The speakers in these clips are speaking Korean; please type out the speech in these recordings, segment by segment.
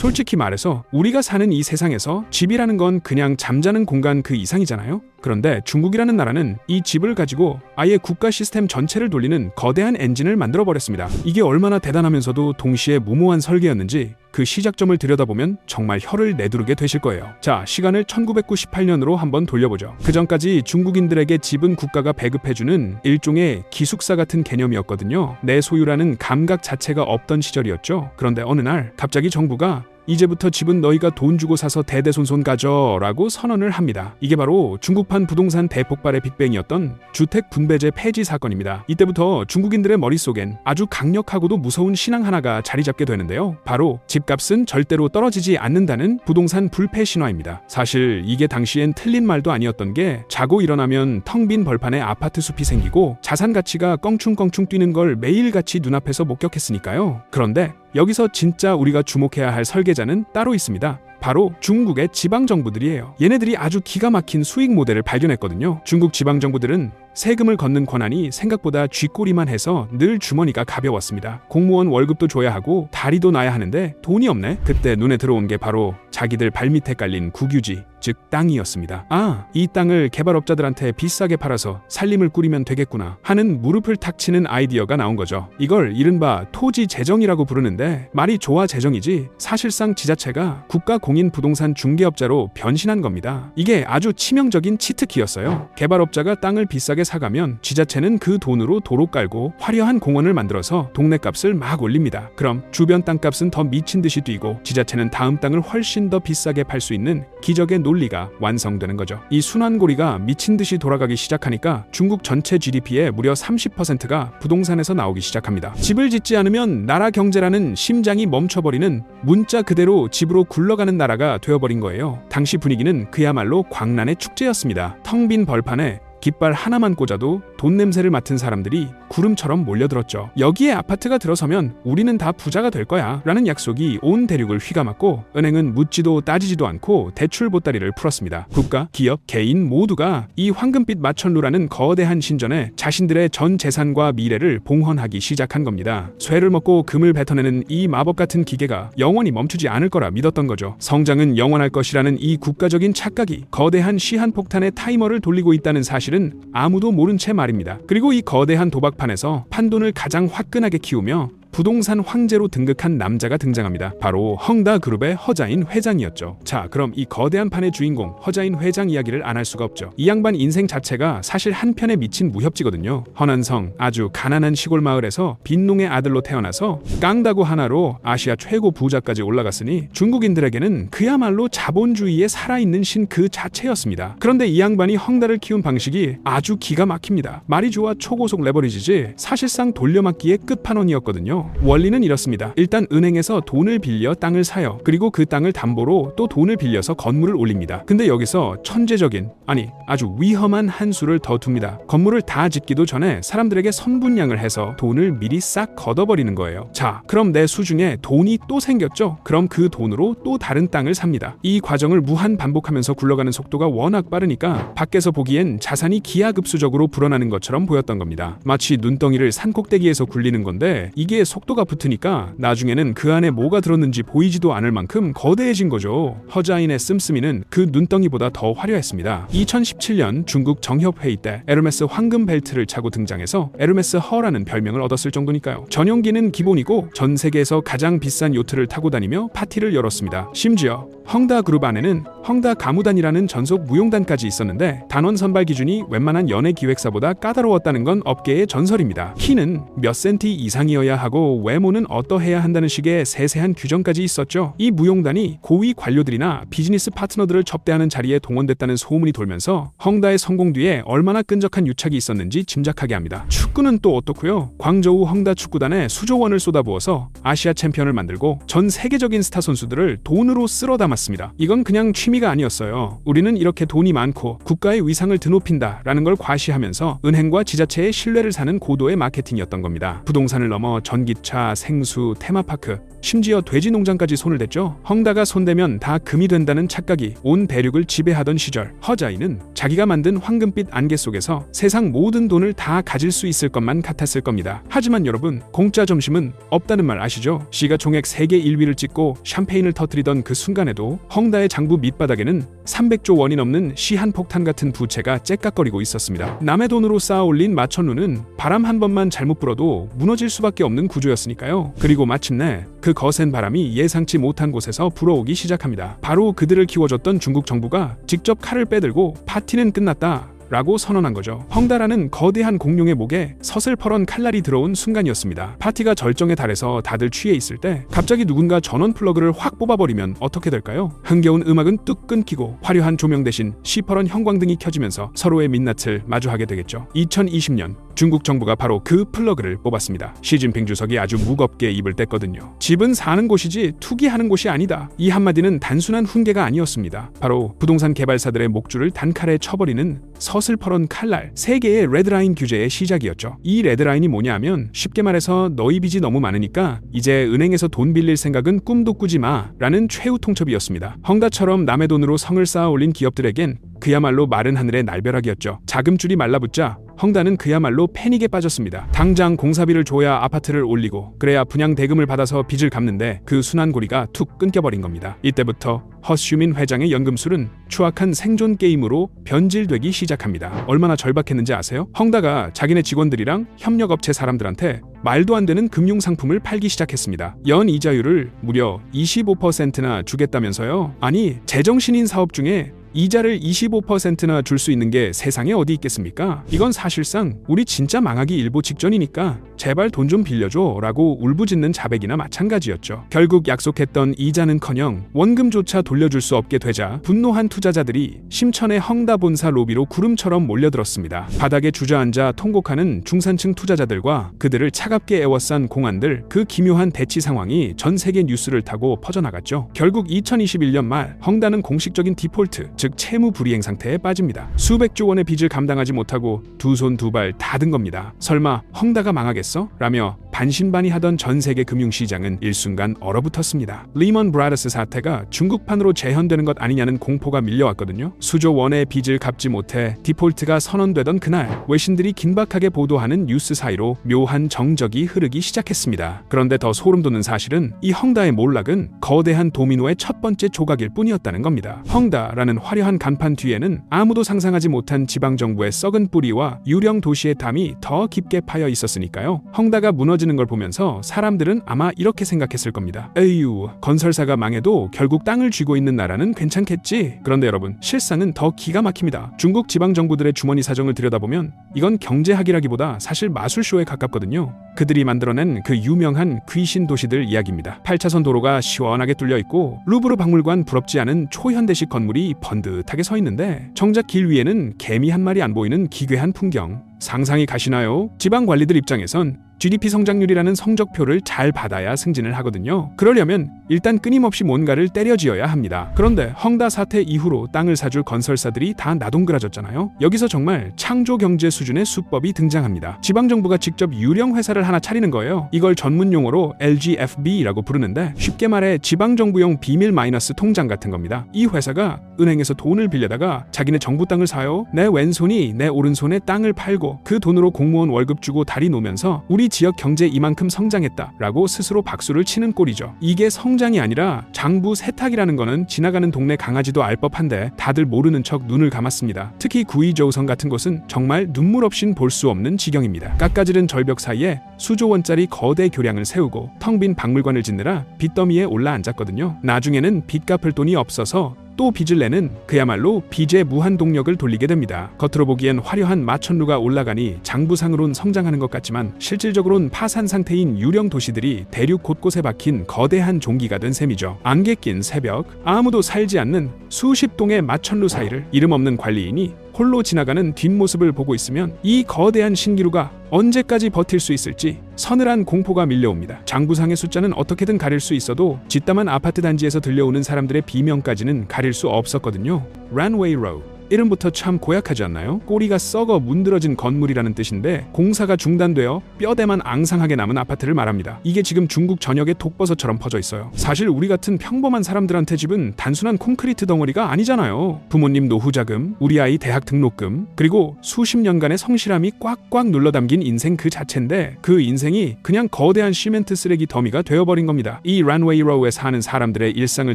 솔직히 말해서 우리가 사는 이 세상에서 집이라는 건 그냥 잠자는 공간 그 이상이잖아요. 그런데 중국이라는 나라는 이 집을 가지고 아예 국가 시스템 전체를 돌리는 거대한 엔진을 만들어 버렸습니다. 이게 얼마나 대단하면서도 동시에 무모한 설계였는지 그 시작점을 들여다보면 정말 혀를 내두르게 되실 거예요. 자, 시간을 1998년으로 한번 돌려보죠. 그 전까지 중국인들에게 집은 국가가 배급해주는 일종의 기숙사 같은 개념이었거든요. 내 소유라는 감각 자체가 없던 시절이었죠. 그런데 어느 날 갑자기 정부가 이제부터 집은 너희가 돈 주고 사서 대대손손 가져 라고 선언을 합니다. 이게 바로 중국판 부동산 대폭발의 빅뱅이었던 주택 분배제 폐지 사건입니다. 이때부터 중국인들의 머릿속엔 아주 강력하고도 무서운 신앙 하나가 자리 잡게 되는데요. 바로 집값은 절대로 떨어지지 않는다는 부동산 불패 신화입니다. 사실 이게 당시엔 틀린 말도 아니었던 게 자고 일어나면 텅 빈 벌판에 아파트 숲이 생기고 자산 가치가 껑충껑충 뛰는 걸 매일같이 눈앞에서 목격했으니까요. 그런데 여기서 진짜 우리가 주목해야 할 설계자는 따로 있습니다. 바로 중국의 지방 정부들이에요. 얘네들이 아주 기가 막힌 수익 모델을 발견했거든요. 중국 지방 정부들은 세금을 걷는 권한이 생각보다 쥐꼬리만 해서 늘 주머니가 가벼웠습니다. 공무원 월급도 줘야 하고 다리도 놔야 하는데 돈이 없네. 그때 눈에 들어온 게 바로 자기들 발밑에 깔린 국유지, 즉 땅이었습니다. 아, 이 땅을 개발업자들한테 비싸게 팔아서 살림을 꾸리면 되겠구나 하는 무릎을 탁 치는 아이디어가 나온 거죠. 이걸 이른바 토지 재정이라고 부르는데 말이 좋아 재정이지 사실상 지자체가 국가 공인 부동산 중개업자로 변신한 겁니다. 이게 아주 치명적인 치트키였어요. 개발업자가 땅을 비싸게 사가면 지자체는 그 돈으로 도로 깔고 화려한 공원을 만들어서 동네 값을 막 올립니다. 그럼 주변 땅값은 더 미친 듯이 뛰고 지자체는 다음 땅을 훨씬 더 비싸게 팔 수 있는 기적의 논리가 완성되는 거죠. 이 순환고리가 미친 듯이 돌아가기 시작하니까 중국 전체 GDP의 무려 30%가 부동산에서 나오기 시작합니다. 집을 짓지 않으면 나라 경제라는 심장이 멈춰버리는 문자 그대로 집으로 굴러가는 나라가 되어버린 거예요. 당시 분위기는 그야말로 광란의 축제였습니다. 텅 빈 벌판에 깃발 하나만 꽂아도 돈 냄새를 맡은 사람들이 구름처럼 몰려들었죠. 여기에 아파트가 들어서면 우리는 다 부자가 될 거야 라는 약속이 온 대륙을 휘감았고 은행은 묻지도 따지지도 않고 대출 보따리를 풀었습니다. 국가, 기업, 개인 모두가 이 황금빛 마천루라는 거대한 신전에 자신들의 전 재산과 미래를 봉헌하기 시작한 겁니다. 쇠를 먹고 금을 뱉어내는 이 마법 같은 기계가 영원히 멈추지 않을 거라 믿었던 거죠. 성장은 영원할 것이라는 이 국가적인 착각이 거대한 시한폭탄의 타이머를 돌리고 있다는 사실 은 아무도 모른 채 말입니다. 그리고 이 거대한 도박판에서 판돈을 가장 화끈하게 키우며 부동산 황제로 등극한 남자가 등장합니다. 바로 헝다 그룹의 허자인 회장이었죠. 자, 그럼 이 거대한 판의 주인공 허자인 회장 이야기를 안 할 수가 없죠. 이 양반 인생 자체가 사실 한편에 미친 무협지거든요. 허난성 아주 가난한 시골 마을에서 빈농의 아들로 태어나서 깡다구 하나로 아시아 최고 부자까지 올라갔으니 중국인들에게는 그야말로 자본주의에 살아있는 신 그 자체였습니다. 그런데 이 양반이 헝다를 키운 방식이 아주 기가 막힙니다. 말이 좋아 초고속 레버리지지 사실상 돌려막기의 끝판원이었거든요. 원리는 이렇습니다. 일단 은행에서 돈을 빌려 땅을 사요. 그리고 그 땅을 담보로 또 돈을 빌려서 건물을 올립니다. 근데 여기서 천재적인 아니 아주 위험한 한 수를 더 둡니다. 건물을 다 짓기도 전에 사람들에게 선분양을 해서 돈을 미리 싹 걷어버리는 거예요. 자, 그럼 내 수중에 돈이 또 생겼죠? 그럼 그 돈으로 또 다른 땅을 삽니다. 이 과정을 무한 반복하면서 굴러가는 속도가 워낙 빠르니까 밖에서 보기엔 자산이 기하급수적으로 불어나는 것처럼 보였던 겁니다. 마치 눈덩이를 산꼭대기에서 굴리는 건데 이게 속도가 붙으니까 나중에는 그 안에 뭐가 들었는지 보이지도 않을 만큼 거대해진 거죠. 허자인의 씀씀이는 그 눈덩이보다 더 화려했습니다. 2017년 중국 정협회의 때 에르메스 황금 벨트를 차고 등장해서 에르메스 허라는 별명을 얻었을 정도니까요. 전용기는 기본이고 전 세계에서 가장 비싼 요트를 타고 다니며 파티를 열었습니다. 심지어 헝다 그룹 안에는 헝다 가무단이라는 전속 무용단까지 있었는데 단원 선발 기준이 웬만한 연예 기획사보다 까다로웠다는 건 업계의 전설입니다. 키는 몇 센티 이상이어야 하고 외모는 어떠해야 한다는 식의 세세한 규정까지 있었죠. 이 무용단이 고위 관료들이나 비즈니스 파트너들을 접대하는 자리에 동원됐다는 소문이 돌면서 헝다의 성공 뒤에 얼마나 끈적한 유착이 있었는지 짐작하게 합니다. 축구는 또 어떻고요? 광저우 헝다 축구단에 수조 원을 쏟아부어서 아시아 챔피언을 만들고 전 세계적인 스타 선수들을 돈으로 쓸어 담았습니다. 이건 그냥 취미가 아니었어요. 우리는 이렇게 돈이 많고 국가의 위상을 드높인다 라는 걸 과시하면서 은행과 지자체의 신뢰를 사는 고도의 마케팅이었던 겁니다. 부동산을 넘어 전기 차, 생수, 테마파크, 심지어 돼지 농장까지 손을 댔죠. 헝다가 손대면 다 금이 된다는 착각이 온 대륙을 지배하던 시절 허자이는 자기가 만든 황금빛 안개 속에서 세상 모든 돈을 다 가질 수 있을 것만 같았을 겁니다. 하지만 여러분 공짜 점심은 없다는 말 아시죠? 시가 총액 세계 1위를 찍고 샴페인을 터뜨리던 그 순간에도 헝다의 장부 밑바닥에는 300조 원이 넘는 시 한 폭탄 같은 부채가 째깍거리고 있었습니다. 남의 돈으로 쌓아 올린 마천루는 바람 한 번만 잘못 불어도 무너질 수밖에 없는 구조 였으니까요. 그리고 마침내 그 거센 바람이 예상치 못한 곳에서 불어오기 시작합니다. 바로 그들을 키워줬던 중국 정부가 직접 칼을 빼들고 파티는 끝났다. 라고 선언한 거죠. 헝다라는 거대한 공룡의 목에 서슬퍼런 칼날이 들어온 순간이었습니다. 파티가 절정에 달해서 다들 취해 있을 때 갑자기 누군가 전원 플러그를 확 뽑아버리면 어떻게 될까요? 흥겨운 음악은 뚝 끊기고 화려한 조명 대신 시퍼런 형광등이 켜지면서 서로의 민낯을 마주하게 되겠죠. 2020년 중국 정부가 바로 그 플러그를 뽑았습니다. 시진핑 주석이 아주 무겁게 입을 뗐거든요. 집은 사는 곳이지 투기하는 곳이 아니다. 이 한마디는 단순한 훈계가 아니었습니다. 바로 부동산 개발사들의 목줄을 단칼에 쳐버리는 서슬퍼런 칼날 세 개의 레드라인 규제의 시작이었죠. 이 레드라인이 뭐냐면 쉽게 말해서 너희 빚이 너무 많으니까 이제 은행에서 돈 빌릴 생각은 꿈도 꾸지 마 라는 최후 통첩이었습니다. 헝다처럼 남의 돈으로 성을 쌓아 올린 기업들에겐 그야말로 마른 하늘의 날벼락이었죠. 자금줄이 말라붙자 헝다는 그야말로 패닉에 빠졌습니다. 당장 공사비를 줘야 아파트를 올리고 그래야 분양 대금을 받아서 빚을 갚는데 그 순환고리가 툭 끊겨버린 겁니다. 이때부터 허슈민 회장의 연금술은 추악한 생존 게임으로 변질되기 시작합니다. 얼마나 절박했는지 아세요? 헝다가 자기네 직원들이랑 협력업체 사람들한테 말도 안 되는 금융 상품을 팔기 시작했습니다. 연 이자율을 무려 25%나 주겠다면서요? 아니, 제정신인 사업 중에 이자를 25%나 줄 수 있는 게 세상에 어디 있겠습니까? 이건 사실상 우리 진짜 망하기 일보 직전이니까 제발 돈 좀 빌려줘 라고 울부짖는 자백이나 마찬가지였죠. 결국 약속했던 이자는커녕 원금조차 돌려줄 수 없게 되자 분노한 투자자들이 심천의 헝다 본사 로비로 구름처럼 몰려들었습니다. 바닥에 주저앉아 통곡하는 중산층 투자자들과 그들을 차갑게 애워싼 공안들 그 기묘한 대치 상황이 전 세계 뉴스를 타고 퍼져나갔죠. 결국 2021년 말 헝다는 공식적인 디폴트 즉 채무 불이행 상태에 빠집니다. 수백조 원의 빚을 감당하지 못하고 두 손 두 발 다 든 겁니다. 설마 헝다가 망하겠어? 라며 반신반의하던 전 세계 금융시장은 일순간 얼어붙었습니다. 리먼 브라더스 사태가 중국판으로 재현되는 것 아니냐는 공포가 밀려왔거든요. 수조 원의 빚을 갚지 못해 디폴트가 선언되던 그날 외신들이 긴박하게 보도하는 뉴스 사이로 묘한 정적이 흐르기 시작했습니다. 그런데 더 소름 돋는 사실은 이 헝다의 몰락은 거대한 도미노의 첫 번째 조각일 뿐이었다는 겁니다. 헝다라는 화려한 간판 뒤에는 아무도 상상하지 못한 지방 정부의 썩은 뿌리와 유령 도시의 담이 더 깊게 파여 있었으니까요. 헝다가 무너지 는 걸 보면서 사람들은 아마 이렇게 생각했을 겁니다. 에휴, 건설사가 망해도 결국 땅을 쥐고 있는 나라는 괜찮겠지. 그런데 여러분, 실상은 더 기가 막힙니다. 중국 지방 정부들의 주머니 사정을 들여다보면 이건 경제학이라기보다 사실 마술쇼에 가깝거든요. 그들이 만들어낸 그 유명한 귀신 도시들 이야기입니다. 8차선 도로가 시원하게 뚫려 있고 루브르 박물관 부럽지 않은 초현대식 건물이 번듯하게 서 있는데 정작 길 위에는 개미 한 마리 안 보이는 기괴한 풍경. 상상이 가시나요? 지방 관리들 입장에선 GDP 성장률이라는 성적표를 잘 받아야 승진을 하거든요. 그러려면 일단 끊임없이 뭔가를 때려지어야 합니다. 그런데 헝다 사태 이후로 땅을 사줄 건설사들이 다 나동그라졌잖아요. 여기서 정말 창조 경제 수준의 수법이 등장합니다. 지방 정부가 직접 유령 회사를 하나 차리는 거예요. 이걸 전문 용어로 LGFB라고 부르는데 쉽게 말해 지방 정부용 비밀 마이너스 통장 같은 겁니다. 이 회사가 은행에서 돈을 빌려다가 자기네 정부 땅을 사요. 내 왼손이 내 오른손에 땅을 팔고 그 돈으로 공무원 월급 주고 다리 놓으면서 우리 지역 경제 이만큼 성장했다 라고 스스로 박수를 치는 꼴이죠. 이게 성장이 아니라 장부 세탁이라는 거는 지나가는 동네 강아지도 알 법한데 다들 모르는 척 눈을 감았습니다. 특히 구이저우성 같은 곳은 정말 눈물 없인 볼 수 없는 지경입니다. 깎아지른 절벽 사이에 수조 원짜리 거대 교량을 세우고 텅 빈 박물관을 짓느라 빚더미에 올라 앉았거든요. 나중에는 빚 갚을 돈이 없어서 또 빚을 내는 그야말로 빚의 무한 동력을 돌리게 됩니다. 겉으로 보기엔 화려한 마천루가 올라가니 장부상으론 성장하는 것 같지만 실질적으론 파산 상태인 유령 도시들이 대륙 곳곳에 박힌 거대한 종기가 된 셈이죠. 안개 낀 새벽, 아무도 살지 않는 수십 동의 마천루 사이를 이름 없는 관리인이 홀로 지나가는 뒷모습을 보고 있으면 이 거대한 신기루가 언제까지 버틸 수 있을지 서늘한 공포가 밀려옵니다. 장부상의 숫자는 어떻게든 가릴 수 있어도 짓담한 아파트 단지에서 들려오는 사람들의 비명까지는 가릴 수 없었거든요. Runway Row 이 름부터 참 고약하지 않나요? 꼬리가 썩어 문드러진 건물이라는 뜻인데 공사가 중단되어 뼈대만 앙상하게 남은 아파트를 말합니다. 이게 지금 중국 전역에 독버섯처럼 퍼져 있어요. 사실 우리 같은 평범한 사람들한테 집은 단순한 콘크리트 덩어리가 아니잖아요. 부모님 노후 자금, 우리 아이 대학 등록금, 그리고 수십 년간의 성실함이 꽉꽉 눌러 담긴 인생 그 자체인데 그 인생이 그냥 거대한 시멘트 쓰레기 더미가 되어버린 겁니다. 이 란웨이 로우에 사는 사람들의 일상을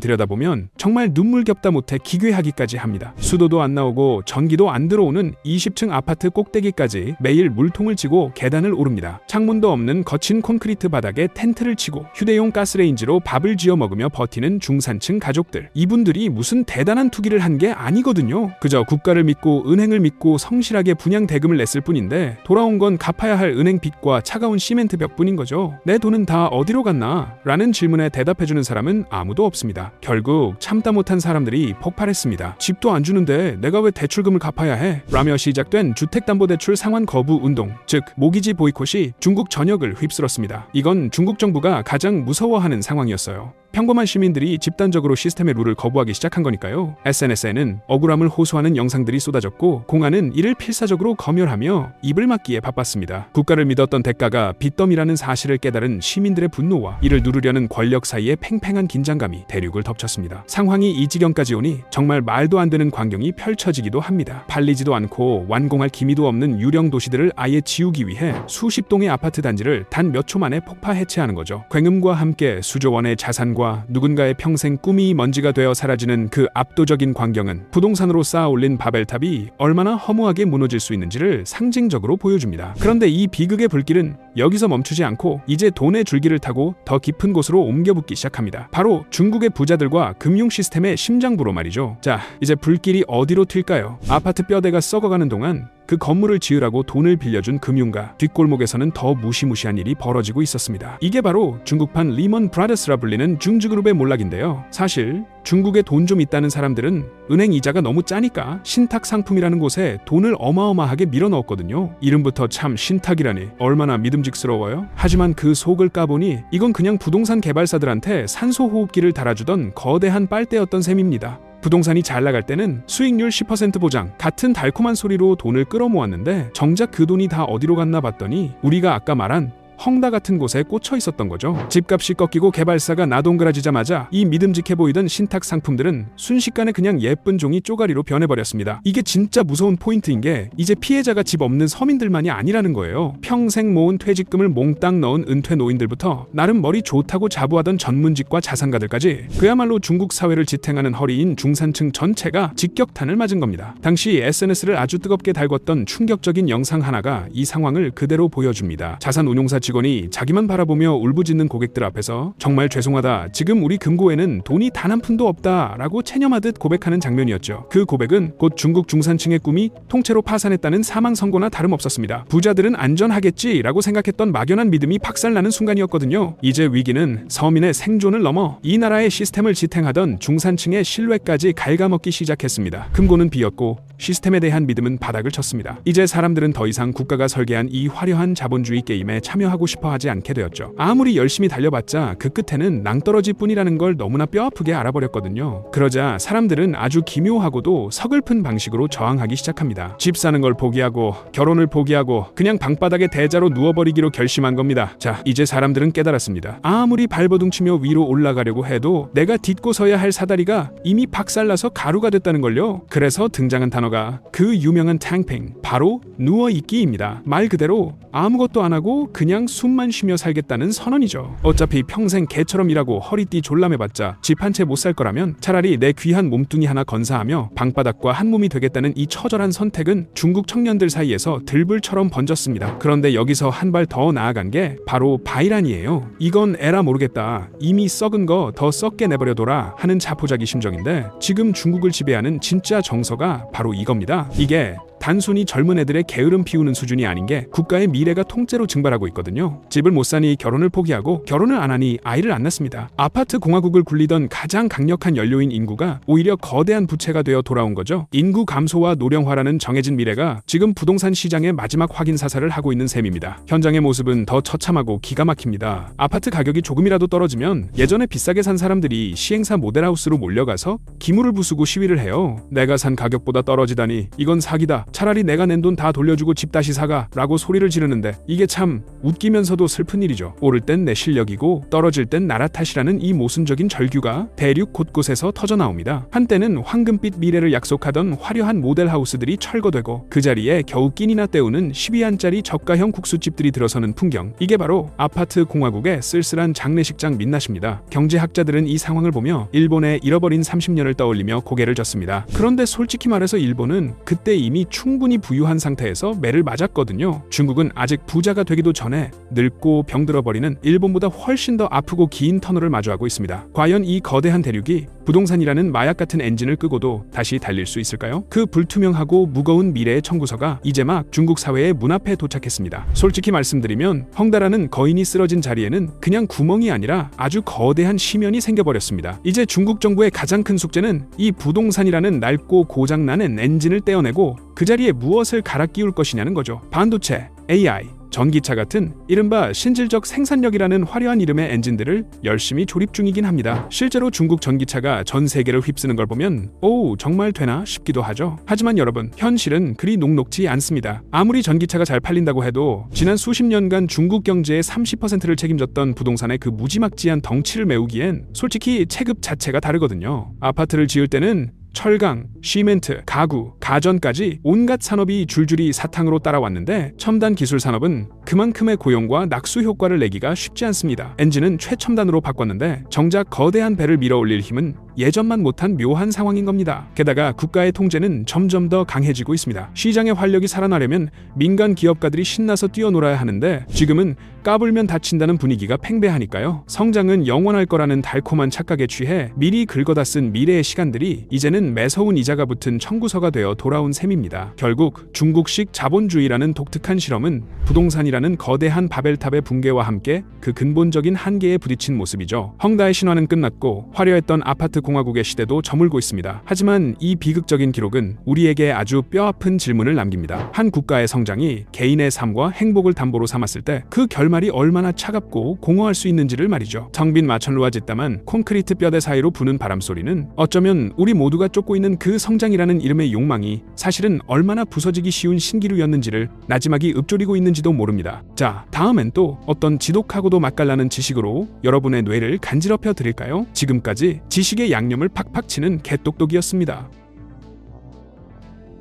들여다보면 정말 눈물겹다 못해 기괴하기까지 합니다. 수도도 안 나 오고 전기도 안 들어오는 20층 아파트 꼭대기까지 매일 물통을 지고 계단을 오릅니다. 창문도 없는 거친 콘크리트 바닥에 텐트를 치고 휴대용 가스레인지로 밥을 지어 먹으며 버티는 중산층 가족들. 이분들이 무슨 대단한 투기를 한 게 아니거든요. 그저 국가를 믿고 은행을 믿고 성실하게 분양 대금을 냈을 뿐인데 돌아온 건 갚아야 할 은행 빚과 차가운 시멘트 벽뿐인 거죠. 내 돈은 다 어디로 갔나? 라는 질문에 대답해주는 사람은 아무도 없습니다. 결국 참다 못한 사람들이 폭발했습니다. 집도 안 주는데 내가 왜 대출금을 갚아야 해? 라며 시작된 주택담보대출 상환 거부 운동, 즉 모기지 보이콧이 중국 전역을 휩쓸었습니다. 이건 중국 정부가 가장 무서워하는 상황이었어요. 평범한 시민들이 집단적으로 시스템의 룰을 거부하기 시작한 거니까요. SNS에는 억울함을 호소하는 영상들이 쏟아졌고 공안은 이를 필사적으로 검열하며 입을 막기에 바빴습니다. 국가를 믿었던 대가가 빚더미라는 사실을 깨달은 시민들의 분노와 이를 누르려는 권력 사이의 팽팽한 긴장감이 대륙을 덮쳤습니다. 상황이 이 지경까지 오니 정말 말도 안 되는 광경이 펼쳐지기도 합니다. 팔리지도 않고 완공할 기미도 없는 유령 도시들을 아예 지우기 위해 수십 동의 아파트 단지를 단 몇 초 만에 폭파 해체하는 거죠. 굉음과 함께 수조 원의 자산과 누군가의 평생 꿈이 먼지가 되어 사라지는 그 압도적인 광경은 부동산으로 쌓아 올린 바벨탑이 얼마나 허무하게 무너질 수 있는지를 상징적으로 보여줍니다. 그런데 이 비극의 불길은 여기서 멈추지 않고 이제 돈의 줄기를 타고 더 깊은 곳으로 옮겨붙기 시작합니다. 바로 중국의 부자들과 금융 시스템의 심장부로 말이죠. 자, 이제 불길이 어디로 튈까요? 아파트 뼈대가 썩어가는 동안 그 건물을 지으라고 돈을 빌려준 금융가 뒷골목에서는 더 무시무시한 일이 벌어지고 있었습니다. 이게 바로 중국판 리먼 브라더스라 불리는 중즈그룹의 몰락인데요. 사실 중국에 돈 좀 있다는 사람들은 은행 이자가 너무 짜니까 신탁 상품이라는 곳에 돈을 어마어마하게 밀어넣었거든요. 이름부터 참 신탁이라니 얼마나 믿음직스러워요. 하지만 그 속을 까보니 이건 그냥 부동산 개발사들한테 산소 호흡기를 달아주던 거대한 빨대였던 셈입니다. 부동산이 잘 나갈 때는 수익률 10% 보장, 같은 달콤한 소리로 돈을 끌어모았는데 정작 그 돈이 다 어디로 갔나 봤더니 우리가 아까 말한 헝다 같은 곳에 꽂혀 있었던 거죠. 집값이 꺾이고 개발사가 나동그라지자마자 이 믿음직해 보이던 신탁 상품들은 순식간에 그냥 예쁜 종이 쪼가리로 변해버렸습니다. 이게 진짜 무서운 포인트인 게 이제 피해자가 집 없는 서민들만이 아니라는 거예요. 평생 모은 퇴직금을 몽땅 넣은 은퇴 노인들부터 나름 머리 좋다고 자부하던 전문직과 자산가들까지 그야말로 중국 사회를 지탱하는 허리인 중산층 전체가 직격탄을 맞은 겁니다. 당시 SNS를 아주 뜨겁게 달궜던 충격적인 영상 하나가 이 상황을 그대로 보여줍니다. 자산 운용사 직원이 자기만 바라보며 울부짖는 고객들 앞에서 정말 죄송하다. 지금 우리 금고에는 돈이 단 한 푼도 없다 라고 체념하듯 고백하는 장면이었죠. 그 고백은 곧 중국 중산층의 꿈이 통째로 파산했다는 사망 선고나 다름없었습니다. 부자들은 안전하겠지 라고 생각했던 막연한 믿음이 박살나는 순간이었거든요. 이제 위기는 서민의 생존을 넘어 이 나라의 시스템을 지탱하던 중산층의 신뢰까지 갉아먹기 시작했습니다. 금고는 비었고 시스템에 대한 믿음은 바닥을 쳤습니다. 이제 사람들은 더 이상 국가가 설계한 이 화려한 자본주의 게임에 참여하고 싶어 하지 않게 되었죠. 아무리 열심히 달려봤자 그 끝에는 낭떠러지 뿐이라는 걸 너무나 뼈아프게 알아버렸거든요. 그러자 사람들은 아주 기묘하고도 서글픈 방식으로 저항하기 시작합니다. 집 사는 걸 포기하고 결혼을 포기하고 그냥 방바닥에 대자로 누워버리기로 결심한 겁니다. 자, 이제 사람들은 깨달았습니다. 아무리 발버둥치며 위로 올라가려고 해도 내가 딛고 서야 할 사다리가 이미 박살나서 가루가 됐다는 걸요. 그래서 등장한 단어가 그 유명한 탱팽, 바로 누워있기입니다. 말 그대로 아무것도 안 하고 그냥 숨만 쉬며 살겠다는 선언이죠. 어차피 평생 개처럼 일하고 허리띠 졸라매봤자 집 한 채 못 살 거라면 차라리 내 귀한 몸뚱이 하나 건사하며 방바닥과 한 몸이 되겠다는 이 처절한 선택은 중국 청년들 사이에서 들불처럼 번졌습니다. 그런데 여기서 한 발 더 나아간 게 바로 바이란이에요. 이건 에라 모르겠다. 이미 썩은 거 더 썩게 내버려둬라 하는 자포자기 심정인데 지금 중국을 지배하는 진짜 정서가 바로 이겁니다. 이게 단순히 젊은 애들의 게으름 피우는 수준이 아닌 게 국가의 미래가 통째로 증발하고 있거든요. 집을 못 사니 결혼을 포기하고 결혼을 안 하니 아이를 안 낳습니다. 아파트 공화국을 굴리던 가장 강력한 연료인 인구가 오히려 거대한 부채가 되어 돌아온 거죠. 인구 감소와 노령화라는 정해진 미래가 지금 부동산 시장의 마지막 확인 사살을 하고 있는 셈입니다. 현장의 모습은 더 처참하고 기가 막힙니다. 아파트 가격이 조금이라도 떨어지면 예전에 비싸게 산 사람들이 시행사 모델하우스로 몰려가서 기물을 부수고 시위를 해요. 내가 산 가격보다 떨어지다니 이건 사기다. 차라리 내가 낸 돈 다 돌려주고 집 다시 사가 라고 소리를 지르는데 이게 참 웃기면서도 슬픈 일이죠. 오를 땐 내 실력이고 떨어질 땐 나라 탓이라는 이 모순적인 절규가 대륙 곳곳에서 터져 나옵니다. 한때는 황금빛 미래를 약속하던 화려한 모델하우스들이 철거되고 그 자리에 겨우 끼니나 때우는 12안짜리 저가형 국수집들이 들어서는 풍경. 이게 바로 아파트 공화국의 쓸쓸한 장례식장 민낯입니다. 경제학자들은 이 상황을 보며 일본의 잃어버린 30년을 떠올리며 고개를 젓습니다. 그런데 솔직히 말해서 일본은 그때 이미 충분히 부유한 상태에서 매를 맞았거든요. 중국은 아직 부자가 되기도 전에 늙고 병들어 버리는 일본보다 훨씬 더 아프고 긴 터널을 마주하고 있습니다. 과연 이 거대한 대륙이 부동산이라는 마약 같은 엔진을 끄고도 다시 달릴 수 있을까요? 그 불투명하고 무거운 미래의 청구서가 이제 막 중국 사회의 문 앞에 도착했습니다. 솔직히 말씀드리면 헝다라는 거인이 쓰러진 자리에는 그냥 구멍이 아니라 아주 거대한 심연이 생겨버렸습니다. 이제 중국 정부의 가장 큰 숙제는 이 부동산이라는 낡고 고장나는 엔진을 떼어내고 그 자리에 무엇을 갈아 끼울 것이냐는 거죠. 반도체, AI, 전기차 같은 이른바 신질적 생산력이라는 화려한 이름의 엔진들을 열심히 조립 중이긴 합니다. 실제로 중국 전기차가 전 세계를 휩쓰는 걸 보면 오 정말 되나 싶기도 하죠. 하지만 여러분 현실은 그리 녹록지 않습니다. 아무리 전기차가 잘 팔린다고 해도 지난 수십 년간 중국 경제의 30%를 책임졌던 부동산의 그 무지막지한 덩치를 메우기엔 솔직히 체급 자체가 다르거든요. 아파트를 지을 때는 철강, 시멘트, 가구, 가전까지 온갖 산업이 줄줄이 사탕으로 따라왔는데 첨단 기술 산업은 그만큼의 고용과 낙수 효과를 내기가 쉽지 않습니다. 엔진은 최첨단으로 바꿨는데 정작 거대한 배를 밀어 올릴 힘은 예전만 못한 묘한 상황인 겁니다. 게다가 국가의 통제는 점점 더 강해지고 있습니다. 시장의 활력이 살아나려면 민간 기업가들이 신나서 뛰어놀아야 하는데 지금은 까불면 다친다는 분위기가 팽배하니까요. 성장은 영원할 거라는 달콤한 착각에 취해 미리 긁어다 쓴 미래의 시간들이 이제는 매서운 이자가 붙은 청구서가 되어 돌아온 셈입니다. 결국 중국식 자본주의라는 독특한 실험은 부동산이라는 거대한 바벨탑의 붕괴와 함께 그 근본적인 한계에 부딪힌 모습이죠. 헝다의 신화는 끝났고 화려했던 아파트 공화국의 시대도 저물고 있습니다. 하지만 이 비극적인 기록은 우리에게 아주 뼈아픈 질문을 남깁니다. 한 국가의 성장이 개인의 삶과 행복을 담보로 삼았을 때 그 결말이 얼마나 차갑고 공허할 수 있는지를 말이죠. 텅빈 마천루와 짓담한 콘크리트 뼈대 사이로 부는 바람 소리는 어쩌면 우리 모두가 쫓고 있는 그 성장이라는 이름의 욕망이 사실은 얼마나 부서지기 쉬운 신기루였는지를 나지막이 읊조리고 있는지도 모릅니다. 자, 다음엔 또 어떤 지독하고도 맛깔나는 지식으로 여러분의 뇌를 간지럽혀 드릴까요? 지금까지 지식의 양념을 팍팍 치는 개똑똑이었습니다.